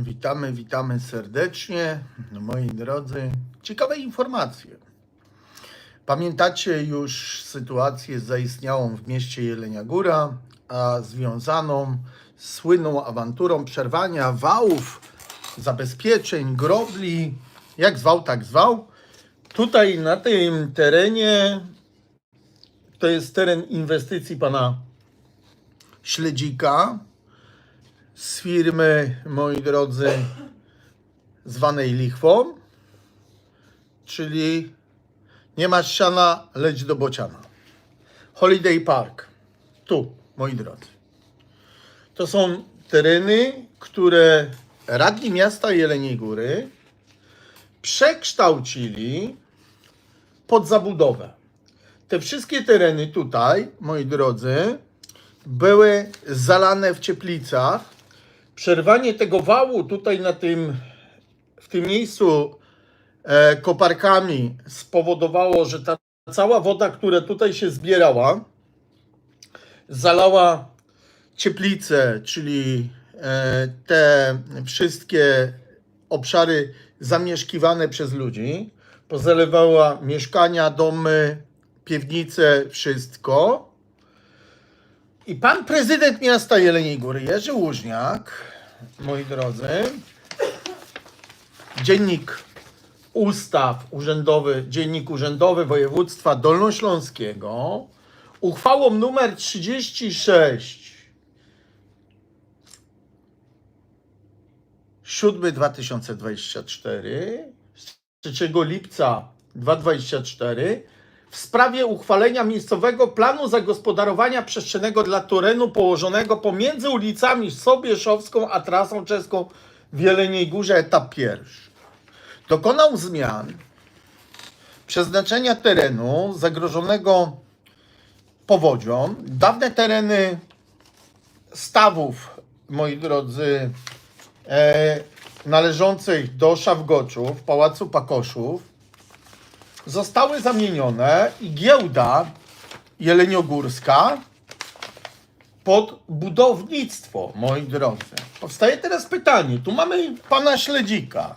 Witamy, witamy serdecznie, moi drodzy. Ciekawe informacje. Pamiętacie już sytuację zaistniałą w mieście Jelenia Góra, a związaną z słynną awanturą przerwania wałów, zabezpieczeń, grobli, jak zwał, tak zwał. Tutaj na tym terenie, to jest teren inwestycji pana Śledzika, z firmy, moi drodzy, zwanej lichwą, czyli nie masz siana, leć do bociana. Holiday Park. Tu, moi drodzy. To są tereny, które radni miasta Jeleniej Góry przekształcili pod zabudowę. Te wszystkie tereny tutaj, moi drodzy, były zalane w cieplicach. Przerwanie tego wału tutaj na tym, w tym miejscu e, koparkami spowodowało, że ta cała woda, która tutaj się zbierała, zalała cieplice, czyli e, te wszystkie obszary zamieszkiwane przez ludzi, pozalewała mieszkania, domy, piwnice, wszystko. I pan prezydent miasta Jeleniej Góry, Jerzy Łużniak, moi drodzy, dziennik ustaw urzędowy, dziennik urzędowy województwa dolnośląskiego, uchwałą numer 36 7 2024 z 3 lipca 2024 w sprawie uchwalenia miejscowego planu zagospodarowania przestrzennego dla terenu położonego pomiędzy ulicami Sobieszowską a trasą czeską w Jeleniej Górze etap pierwszy. Dokonał zmian przeznaczenia terenu zagrożonego powodzią. Dawne tereny stawów, moi drodzy, e, należących do Szawgoczów, Pałacu Pakoszów, zostały zamienione i giełda jeleniogórska pod budownictwo, moi drodzy. Powstaje teraz pytanie, tu mamy pana Śledzika.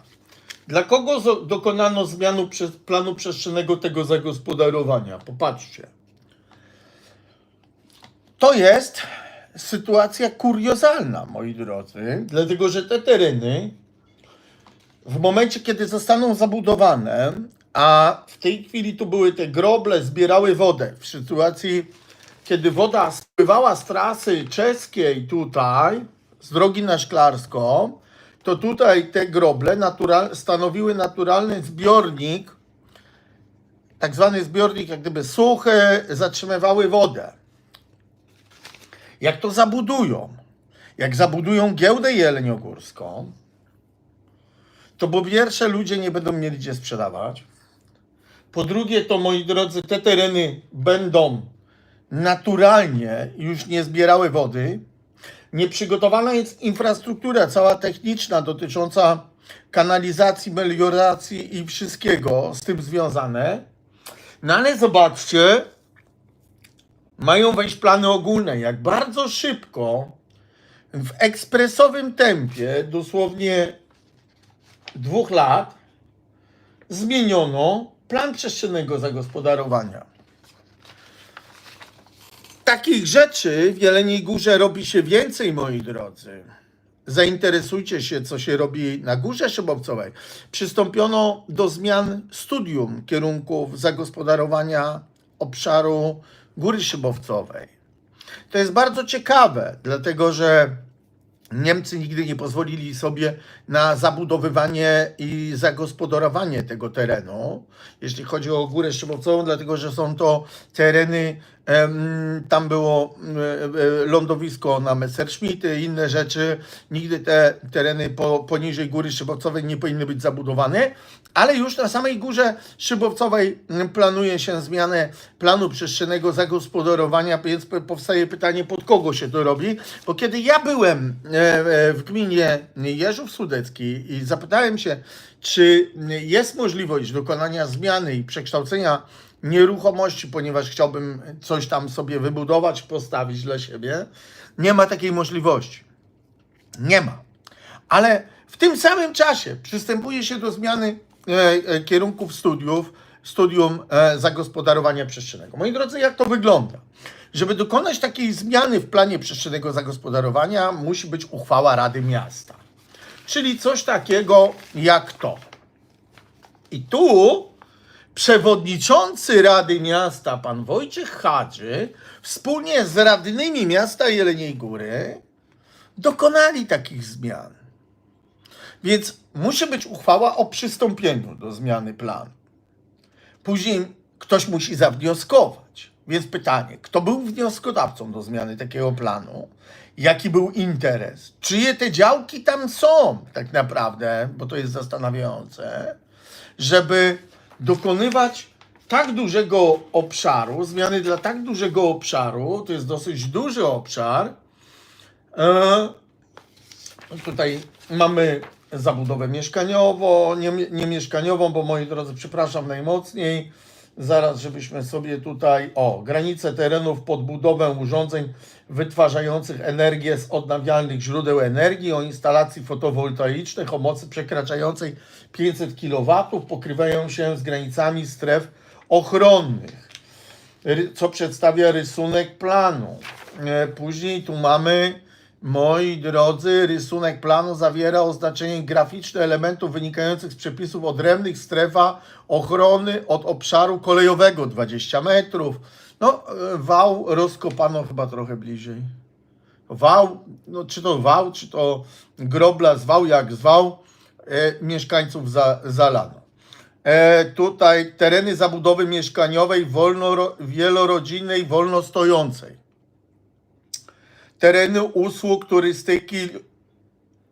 Dla kogo dokonano przez planu przestrzennego tego zagospodarowania? Popatrzcie. To jest sytuacja kuriozalna, moi drodzy, dlatego że te tereny w momencie, kiedy zostaną zabudowane, a w tej chwili tu były te groble, zbierały wodę. W sytuacji, kiedy woda spływała z trasy czeskiej tutaj, z drogi na Szklarską, to tutaj te groble natural, stanowiły naturalny zbiornik, tak zwany zbiornik jak gdyby suchy, zatrzymywały wodę. Jak to zabudują? Jak zabudują giełdę jeleniogórską, to po pierwsze ludzie nie będą mieli gdzie sprzedawać. Po drugie, to moi drodzy, te tereny będą naturalnie już nie zbierały wody. Nieprzygotowana jest infrastruktura cała techniczna dotycząca kanalizacji, melioracji i wszystkiego z tym związane. No ale zobaczcie, mają wejść plany ogólne. Jak bardzo szybko, w ekspresowym tempie, dosłownie dwóch lat zmieniono plan przestrzennego zagospodarowania. Takich rzeczy w Jeleniej Górze robi się więcej, moi drodzy. Zainteresujcie się, co się robi na Górze Szybowcowej. Przystąpiono do zmian studium kierunków zagospodarowania obszaru Góry Szybowcowej. To jest bardzo ciekawe, dlatego że Niemcy nigdy nie pozwolili sobie na zabudowywanie i zagospodarowanie tego terenu, jeśli chodzi o Górę Szybowcową, dlatego że są to tereny, tam było e, e, lądowisko na Messerschmitty, inne rzeczy. Nigdy te tereny po, poniżej Góry Szybowcowej nie powinny być zabudowane, ale już na samej Górze Szybowcowej planuje się zmianę planu przestrzennego zagospodarowania, więc powstaje pytanie, pod kogo się to robi, bo kiedy ja byłem e, w gminie Jeżów Sudecki i zapytałem się, czy jest możliwość dokonania zmiany i przekształcenia nieruchomości, ponieważ chciałbym coś tam sobie wybudować, postawić dla siebie, nie ma takiej możliwości. Nie ma. Ale W tym samym czasie przystępuje się do zmiany e, e, kierunków studiów, studium e, zagospodarowania przestrzennego. Moi drodzy, jak to wygląda? Żeby dokonać takiej zmiany w planie przestrzennego zagospodarowania, musi być uchwała Rady Miasta. Czyli coś takiego jak to. I tu przewodniczący Rady Miasta, pan Wojciech Hadży, wspólnie z radnymi miasta Jeleniej Góry, dokonali takich zmian. Więc musi być uchwała o przystąpieniu do zmiany planu. Później ktoś musi zawnioskować. Więc pytanie, kto był wnioskodawcą do zmiany takiego planu? Jaki był interes? Czyje te działki tam są tak naprawdę, bo to jest zastanawiające, żeby dokonywać tak dużego obszaru, zmiany dla tak dużego obszaru, to jest dosyć duży obszar, e, Tutaj mamy zabudowę mieszkaniową, nie, nie mieszkaniową, bo moi drodzy, przepraszam najmocniej. Zaraz, żebyśmy sobie tutaj, o, granice terenów pod budowę urządzeń wytwarzających energię z odnawialnych źródeł energii, o instalacji fotowoltaicznych o mocy przekraczającej 500 kW pokrywają się z granicami stref ochronnych co przedstawia rysunek planu. E, Później tu mamy, moi drodzy, rysunek planu zawiera oznaczenie graficzne elementów wynikających z przepisów odrębnych strefa ochrony od obszaru kolejowego 20 metrów. No, e, wał rozkopano chyba trochę bliżej. Wał, no, czy to wał, czy to grobla zwał, jak zwał, mieszkańców za, zalano. E, tutaj tereny zabudowy mieszkaniowej wolno, wielorodzinnej, wolno stojącej. Tereny usług turystyki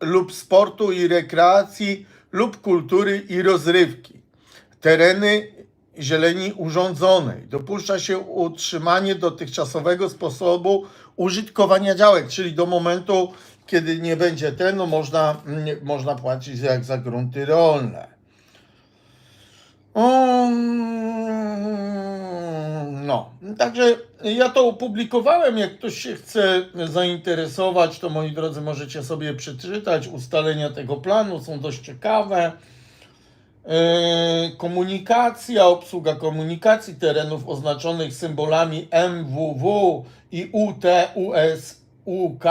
lub sportu i rekreacji lub kultury i rozrywki. Tereny zieleni urządzonej. Dopuszcza się utrzymanie dotychczasowego sposobu użytkowania działek, czyli do momentu, kiedy nie będzie ten, no można, nie, można płacić jak za grunty rolne. Mm, No, także ja to opublikowałem. Jak ktoś się chce zainteresować, to moi drodzy, możecie sobie przeczytać. Ustalenia tego planu są dość ciekawe. Yy, Komunikacja, obsługa komunikacji terenów oznaczonych symbolami MWW i UT, US, UK,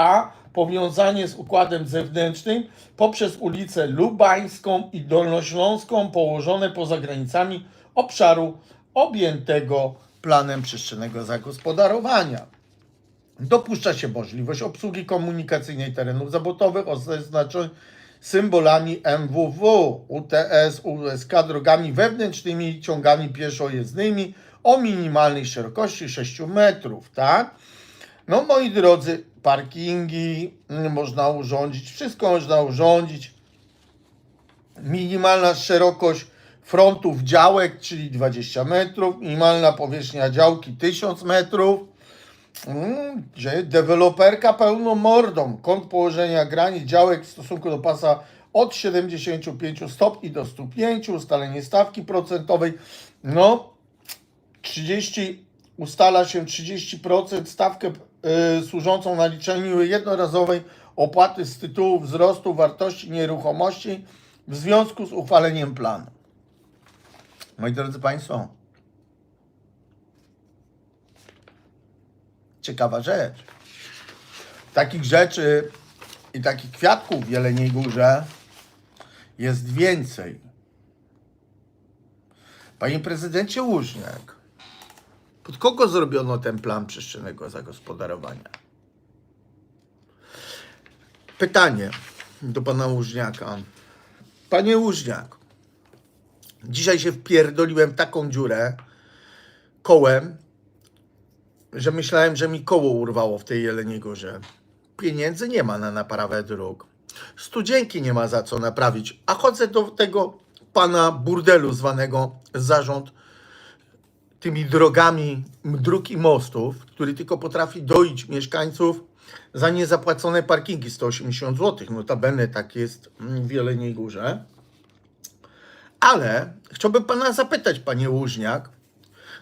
powiązanie z układem zewnętrznym poprzez ulicę Lubańską i Dolnośląską położone poza granicami obszaru objętego planem przestrzennego zagospodarowania. Dopuszcza się możliwość obsługi komunikacyjnej terenów zabudowych oznaczonych symbolami MWW, UTS, USK, drogami wewnętrznymi ciągami pieszojezdnymi o minimalnej szerokości 6 metrów, tak? No moi drodzy, parkingi mm, można urządzić, wszystko można urządzić. Minimalna szerokość frontów działek, czyli 20 metrów, minimalna powierzchnia działki 1000 metrów. Mm, Gdzie deweloperka pełną mordą. Kąt położenia granic działek w stosunku do pasa od 75 stopni do 105, ustalenie stawki procentowej. No, 30 ustala się 30% stawkę y, służącą naliczeniu jednorazowej opłaty z tytułu wzrostu wartości nieruchomości w związku z uchwaleniem planu. Moi drodzy Państwo, ciekawa rzecz. Takich rzeczy i takich kwiatków w Jeleniej Górze jest więcej. Panie prezydencie Łużniak, pod kogo zrobiono ten plan przestrzennego zagospodarowania? Pytanie do pana Łużniaka. Panie Łużniak, dzisiaj się wpierdoliłem w taką dziurę kołem, że myślałem, że mi koło urwało w tej Jeleniej Górze. Pieniędzy nie ma na naprawę dróg. Studzienki nie ma za co naprawić. A chodzę do tego pana burdelu zwanego zarząd tymi drogami dróg i mostów, który tylko potrafi doić mieszkańców za niezapłacone parkingi 180 zł. Notabene tak jest w Jeleniej Górze. Ale chciałbym pana zapytać, panie Łużniak,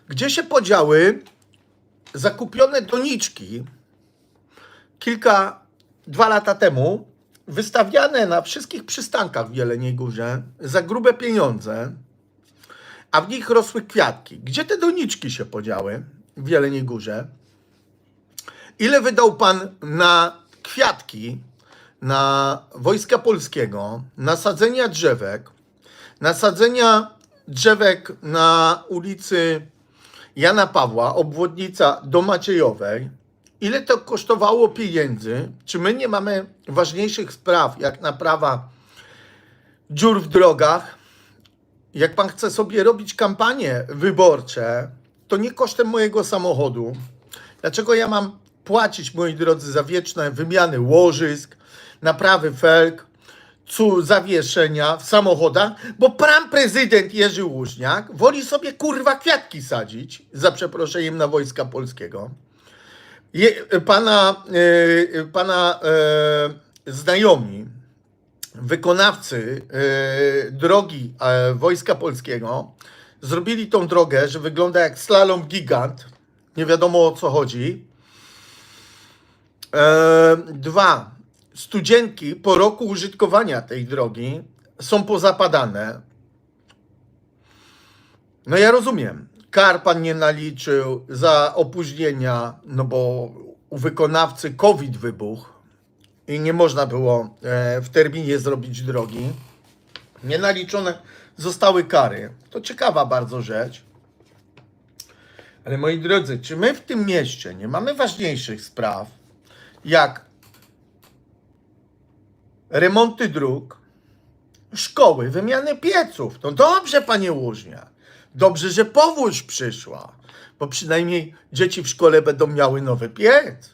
gdzie się podziały zakupione doniczki kilka, dwa lata temu wystawiane na wszystkich przystankach w Jeleniej Górze za grube pieniądze, a w nich rosły kwiatki. Gdzie te doniczki się podziały w Jeleniej Górze? Ile wydał pan na kwiatki, na wojska polskiego, na sadzenia drzewek, na sadzenia drzewek na ulicy Jana Pawła, obwodnica do Maciejowej? Ile to kosztowało pieniędzy? Czy my nie mamy ważniejszych spraw, jak naprawa dziur w drogach? Jak pan chce sobie robić kampanie wyborcze, to nie kosztem mojego samochodu. Dlaczego ja mam płacić, moi drodzy, za wieczne wymiany łożysk, naprawy felg, zawieszenia w samochodach? Bo pan prezydent Jerzy Łużniak woli sobie kurwa kwiatki sadzić, za przeproszeniem na wojska polskiego. Je, pana e, pana e, znajomi, wykonawcy e, drogi e, Wojska Polskiego zrobili tą drogę, że wygląda jak slalom gigant. Nie wiadomo o co chodzi. E, dwa, studzienki po roku użytkowania tej drogi są pozapadane. No ja rozumiem. Kar pan nie naliczył za opóźnienia, no bo u wykonawcy COVID wybuchł i nie można było e, w terminie zrobić drogi. Nie naliczone zostały kary. To ciekawa bardzo rzecz. Ale moi drodzy, czy my w tym mieście nie mamy ważniejszych spraw, jak remonty dróg, szkoły, wymiany pieców? No dobrze, panie Łużnia. Dobrze, że powódź przyszła, bo przynajmniej dzieci w szkole będą miały nowy piec.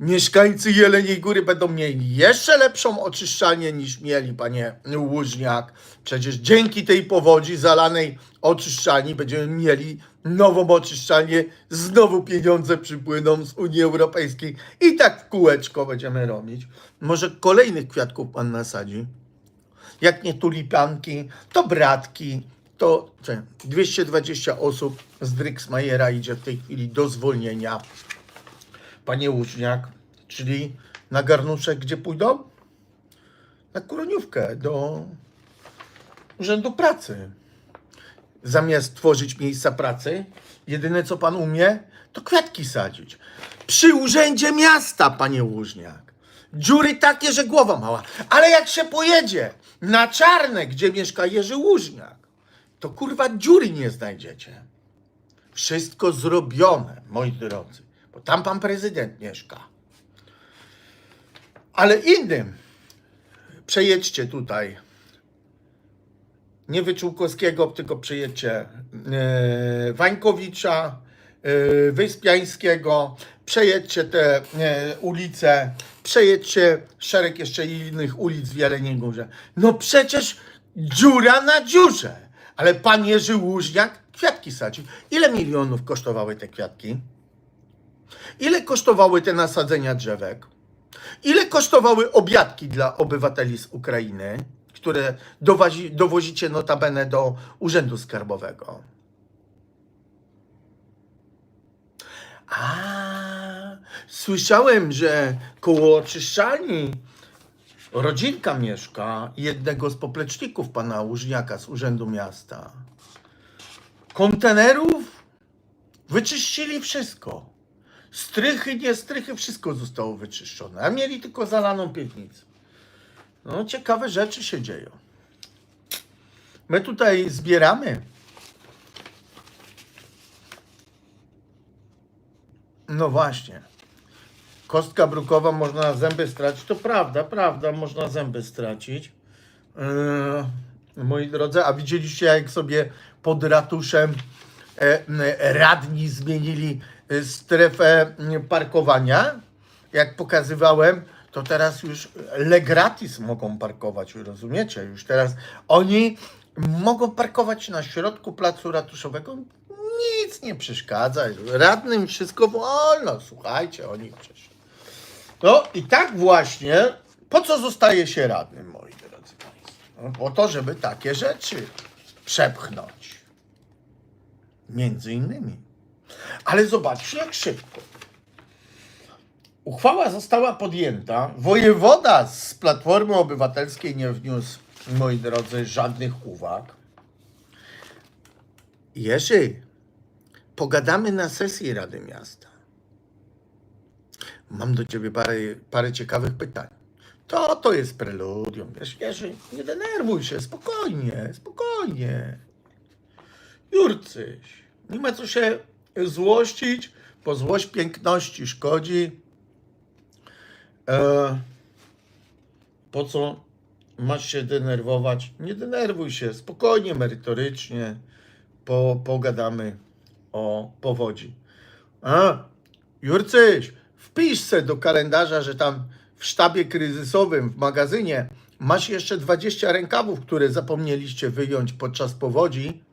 Mieszkańcy Jeleniej Góry będą mieli jeszcze lepszą oczyszczalnię niż mieli, panie Łużniak. Przecież dzięki tej powodzi zalanej oczyszczalni będziemy mieli nową oczyszczalnię, znowu pieniądze przypłyną z Unii Europejskiej i tak w kółeczko będziemy robić. Może kolejnych kwiatków pan nasadzi? Jak nie tulipanki, to bratki, to czy, 220 osób z Drixmajera idzie w tej chwili do zwolnienia. Panie Łuczniak, czyli na garnuszek gdzie pójdą? Na Kuroniówkę, do Urzędu Pracy. Zamiast tworzyć miejsca pracy, jedyne co pan umie, to kwiatki sadzić. Przy Urzędzie Miasta, panie Łużniak. Dziury takie, że głowa mała. Ale jak się pojedzie na Czarne, gdzie mieszka Jerzy Łużniak, to kurwa dziury nie znajdziecie. Wszystko zrobione, moi drodzy, bo tam pan prezydent mieszka. Ale innym przejedźcie tutaj. Nie Wyczółkowskiego, tylko przejedźcie e, Wańkowicza, e, Wyspiańskiego, przejedźcie te e, ulice, przejedźcie szereg jeszcze innych ulic w Jeleniej Górze. No przecież dziura na dziurze. Ale pan Jerzy Łużniak kwiatki sadził. Ile milionów kosztowały te kwiatki? Ile kosztowały te nasadzenia drzewek? Ile kosztowały obiadki dla obywateli z Ukrainy, które dowozi, dowozicie notabene do Urzędu Skarbowego? A, słyszałem, że koło oczyszczalni rodzinka mieszka jednego z popleczników pana Łużniaka z Urzędu Miasta. Kontenerów wyczyścili wszystko. Strychy, nie strychy, wszystko zostało wyczyszczone, a mieli tylko zalaną piwnicę. No, ciekawe rzeczy się dzieją. My tutaj zbieramy. No właśnie. Kostka brukowa można zęby stracić. To prawda, prawda, można zęby stracić. Yy, moi drodzy, a widzieliście jak sobie pod ratuszem e, radni zmienili strefę m, parkowania? Jak pokazywałem, to teraz już le gratis mogą parkować, rozumiecie? Już teraz oni mogą parkować na środku placu ratuszowego. Nic nie przeszkadza. Radnym wszystko wolno. Słuchajcie, oni przecież. No i tak właśnie, po co zostaje się radnym, moi drodzy Państwo? No, po to, żeby takie rzeczy przepchnąć. Między innymi. Ale zobaczcie, jak szybko. uchwała została podjęta. Wojewoda z Platformy Obywatelskiej nie wniósł, moi drodzy, żadnych uwag. Jerzy, pogadamy na sesji Rady Miasta. Mam do ciebie parę, parę ciekawych pytań. To, to jest preludium. Wiesz, Jerzy, nie denerwuj się, spokojnie, spokojnie. Jurcyś, nie ma co się złościć, bo złość piękności szkodzi. E, po co masz się denerwować? Nie denerwuj się, spokojnie, merytorycznie po, pogadamy o powodzi. A, Jurcyś, wpisz se do kalendarza, że tam w sztabie kryzysowym, w magazynie masz jeszcze 20 rękawów, które zapomnieliście wyjąć podczas powodzi,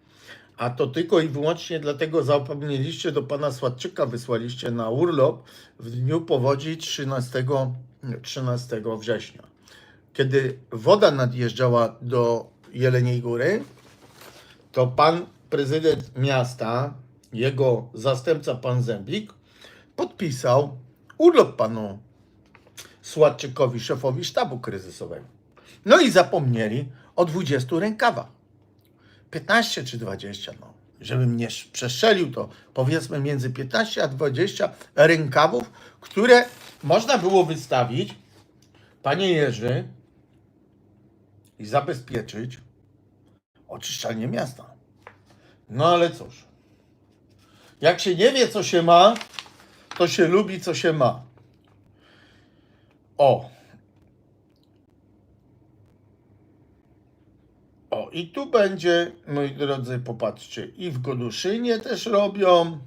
a to tylko i wyłącznie dlatego zapomnieliście do pana Sładczyka, wysłaliście na urlop w dniu powodzi 13, 13 września. Kiedy woda nadjeżdżała do Jeleniej Góry, to pan prezydent miasta, jego zastępca pan Zębik, podpisał urlop panu Sładczykowi, szefowi sztabu kryzysowego. No i zapomnieli o 20 rękawach. 15 czy 20, no. Żebym mnie sz- przestrzelił, to powiedzmy między 15 a 20 rękawów, które można było wystawić, panie Jerzy, i zabezpieczyć oczyszczalnię miasta. No ale cóż. Jak się nie wie, co się ma, to się lubi, co się ma. O. O, i tu będzie, moi drodzy, popatrzcie, i w Goduszynie też robią.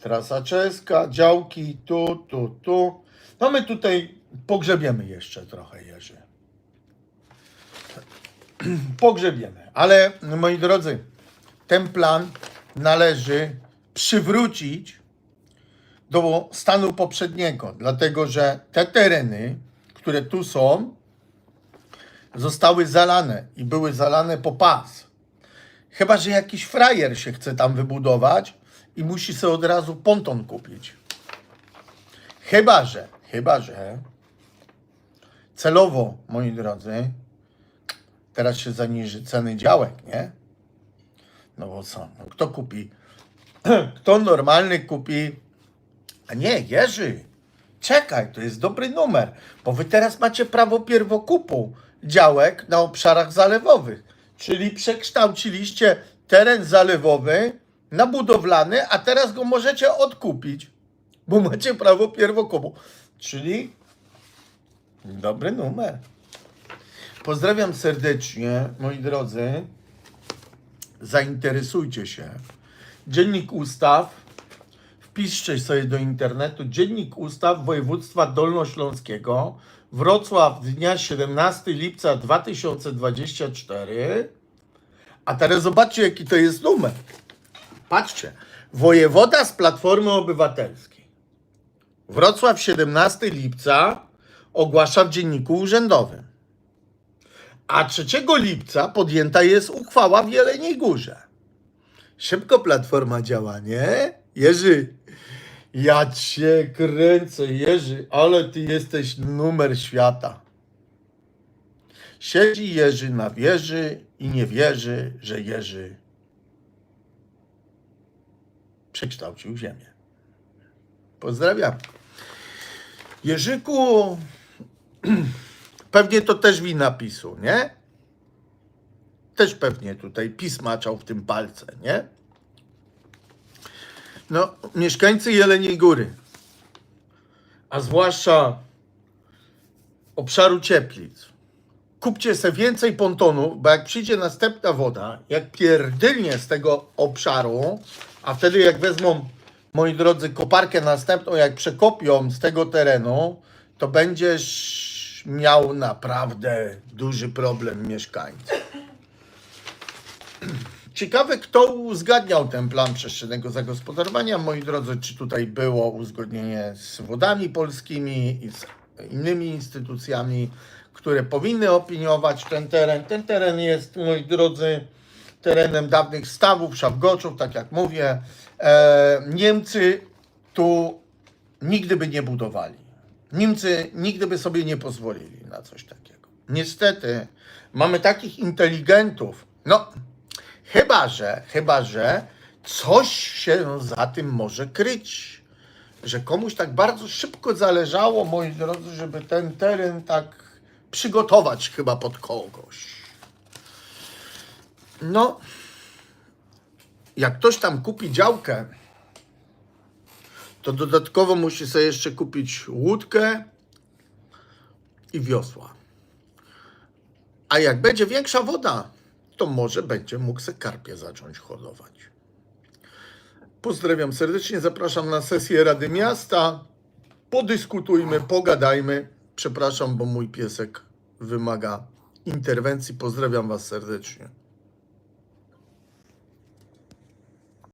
Trasa czeska, działki, tu, tu, tu. No my tutaj pogrzebiemy jeszcze trochę, Jerzy. Pogrzebiemy. Ale, moi drodzy, ten plan należy przywrócić do stanu poprzedniego, dlatego że te tereny, które tu są, zostały zalane i były zalane po pas. Chyba, że jakiś frajer się chce tam wybudować i musi sobie od razu ponton kupić. Chyba, że, chyba, że celowo, moi drodzy, teraz się zaniży ceny działek, nie? No bo co? No kto kupi? Kto normalny kupi? A nie, Jerzy, czekaj, to jest dobry numer, bo wy teraz macie prawo pierwokupu działek na obszarach zalewowych, czyli przekształciliście teren zalewowy na budowlany, a teraz go możecie odkupić, bo macie prawo pierwokupu, czyli dobry numer. Pozdrawiam serdecznie, moi drodzy. Zainteresujcie się. Dziennik Ustaw. Wpiszcie sobie do internetu Dziennik Ustaw Województwa Dolnośląskiego. Wrocław dnia 17 lipca 2024. A teraz zobaczcie, jaki to jest numer. Patrzcie. Wojewoda z Platformy Obywatelskiej. Wrocław 17 lipca ogłasza w Dzienniku Urzędowym. A 3 lipca podjęta jest uchwała w Jeleniej Górze. Szybko platforma działa, nie? Jerzy, ja cię kręcę, Jerzy, ale ty jesteś numer świata. Siedzi Jerzy na wieży i nie wierzy, że Jerzy przekształcił ziemię. Pozdrawiam. Jerzyku, Pewnie to też wina PiSu, nie? Też pewnie tutaj PiS maczał w tym palce, nie? No, mieszkańcy Jeleniej Góry, a zwłaszcza obszaru Cieplic, kupcie se więcej pontonów, bo jak przyjdzie następna woda, jak pierdylnie z tego obszaru, a wtedy jak wezmą, moi drodzy, koparkę następną, jak przekopią z tego terenu, to będziesz miał naprawdę duży problem mieszkańcy. Ciekawe, kto uzgadniał ten plan przestrzennego zagospodarowania. Moi drodzy, czy tutaj było uzgodnienie z wodami polskimi i z innymi instytucjami, które powinny opiniować ten teren. Ten teren jest, moi drodzy, terenem dawnych stawów, szafgoczów, tak jak mówię. E, Niemcy tu nigdy by nie budowali. Niemcy nigdy by sobie nie pozwolili na coś takiego. Niestety, mamy takich inteligentów. No, chyba że, chyba że coś się za tym może kryć. Że komuś tak bardzo szybko zależało, moi drodzy, żeby ten teren tak przygotować chyba pod kogoś. No, jak ktoś tam kupi działkę, to dodatkowo musi sobie jeszcze kupić łódkę i wiosła. A jak będzie większa woda, to może będzie mógł se karpie zacząć hodować. Pozdrawiam serdecznie, zapraszam na sesję Rady Miasta. Podyskutujmy, pogadajmy. Przepraszam, bo mój piesek wymaga interwencji. Pozdrawiam Was serdecznie.